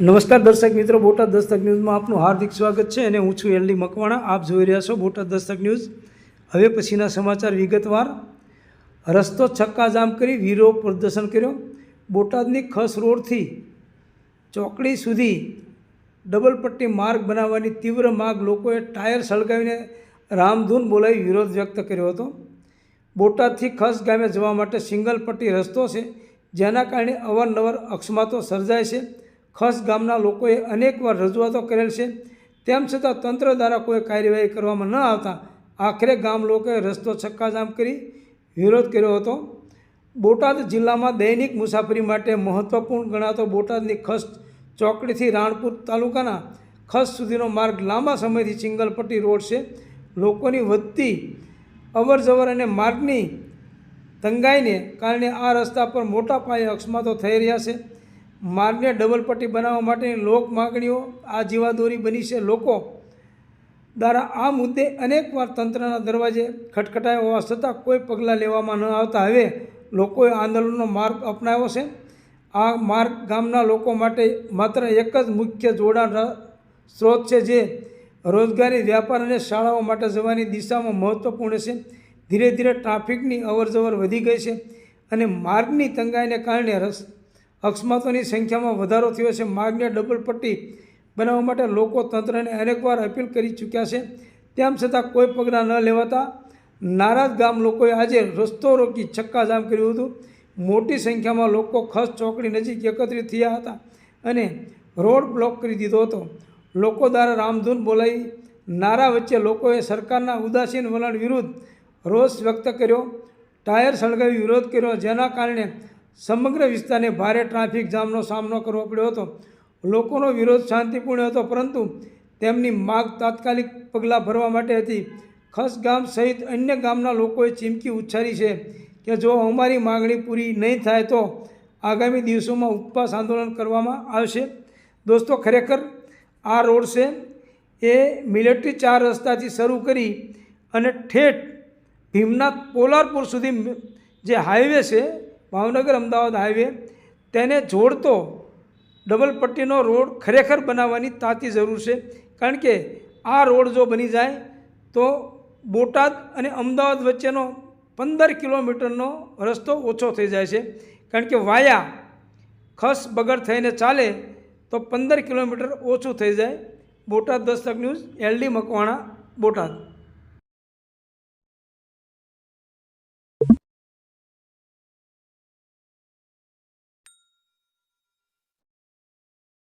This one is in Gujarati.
નમસ્કાર દર્શક મિત્રો, બોટાદ દસ્તક ન્યૂઝમાં આપનું હાર્દિક સ્વાગત છે અને હું છું એલડી મકવાણા. આપ જોઈ રહ્યા છો બોટાદ દસ્તક ન્યૂઝ. હવે પછીના સમાચાર વિગતવાર. રસ્તો છક્કાજામ કરી વિરોધ પ્રદર્શન કર્યો. બોટાદની ખસ રોડથી ચોકડી સુધી ડબલ પટ્ટી માર્ગ બનાવવાની તીવ્ર માગ લોકોએ ટાયર સળગાવીને રામધૂન બોલાવી વિરોધ વ્યક્ત કર્યો હતો. બોટાદથી ખસ ગામે જવા માટે સિંગલ પટ્ટી રસ્તો છે, જેના કારણે અવારનવાર અકસ્માતો સર્જાય છે. ખસ ગામના લોકોએ અનેકવાર રજૂઆતો કરેલ છે. તેમ છતાં તંત્ર દ્વારા કોઈ કાર્યવાહી કરવામાં ન આવતા આખરે ગામ લોકોએ રસ્તો છક્કાજામ કરી વિરોધ કર્યો હતો. બોટાદ જિલ્લામાં દૈનિક મુસાફરી માટે મહત્ત્વપૂર્ણ ગણાતો બોટાદની ખસ ચોકડીથી રાણપુર તાલુકાના ખસ સુધીનો માર્ગ લાંબા સમયથી ચિંગલપટ્ટી રોડ છે. લોકોની વધતી અવર જવર અને માર્ગની તંગાઈને કારણે આ રસ્તા પર મોટા પાયે અકસ્માતો થઈ રહ્યા છે. માર્ગને ડબલ પટ્ટી બનાવવા માટેની લોક માગણીઓ આ જીવાદોરી બની છે. લોકો દ્વારા આ મુદ્દે અનેકવાર તંત્રના દરવાજે ખટખટાયો હોવા છતાં કોઈ પગલાં લેવામાં ન આવતા. હવે લોકોએ આંદોલનનો માર્ગ અપનાવ્યો છે. આ માર્ગ ગામના લોકો માટે માત્ર એક જ મુખ્ય જોડાણ સ્ત્રોત છે જે રોજગારી, વ્યાપાર અને શાળાઓ માટે જવાની દિશામાં મહત્ત્વપૂર્ણ છે. ધીરે ધીરે ટ્રાફિકની અવરજવર વધી ગઈ છે અને માર્ગની તંગાઈને કારણે રસ અકસ્માતોની સંખ્યામાં વધારો થયો છે. માર્ગને ડબલ પટ્ટી બનાવવા માટે લોકો તંત્રને અનેકવાર અપીલ કરી ચૂક્યા છે. તેમ છતાં કોઈ પગલાં ન લેવાતા નારાજ ગામ લોકોએ આજે રસ્તો રોકી છક્કાજામ કર્યું હતું. મોટી સંખ્યામાં લોકો ખસ ચોકડી નજીક એકત્રિત થયા હતા અને રોડ બ્લોક કરી દીધો હતો. લોકો દ્વારા રામધૂન બોલાવી નારા વચ્ચે લોકોએ સરકારના ઉદાસીન વલણ વિરુદ્ધ રોષ વ્યક્ત કર્યો. ટાયર સળગાવી વિરોધ કર્યો, જેના કારણે સમગ્ર વિસ્તારને ભારે ટ્રાફિક જામનો સામનો કરવો પડ્યો હતો. લોકોનો વિરોધ શાંતિપૂર્ણ હતો, પરંતુ તેમની માગ તાત્કાલિક પગલાં ભરવા માટે હતી. ખસ ગામ સહિત અન્ય ગામના લોકોએ ચીમકી ઉચ્ચારી છે કે જો અમારી માગણી પૂરી નહીં થાય તો આગામી દિવસોમાં ઉપવાસ આંદોલન કરવામાં આવશે. દોસ્તો, ખરેખર આ રોડ છે એ મિલિટરી ચાર રસ્તાથી શરૂ કરી અને ઠેઠ ભીમનાથ પોલારપુર સુધી જે હાઈવે છે ભાવનગર અમદાવાદ હાઈવે, તેને જોડતો ડબલ પટ્ટીનો રોડ ખરેખર બનાવવાની તાતી જરૂર છે. કારણ કે આ રોડ જો બની જાય તો બોટાદ અને અમદાવાદ વચ્ચેનો પંદર કિલોમીટરનો રસ્તો ઓછો થઈ જાય છે. કારણ કે વાયા ખસ બગડ થઈને ચાલે તો પંદર કિલોમીટર ઓછું થઈ જાય. Botad Dastak news, LD Makwana, Botad.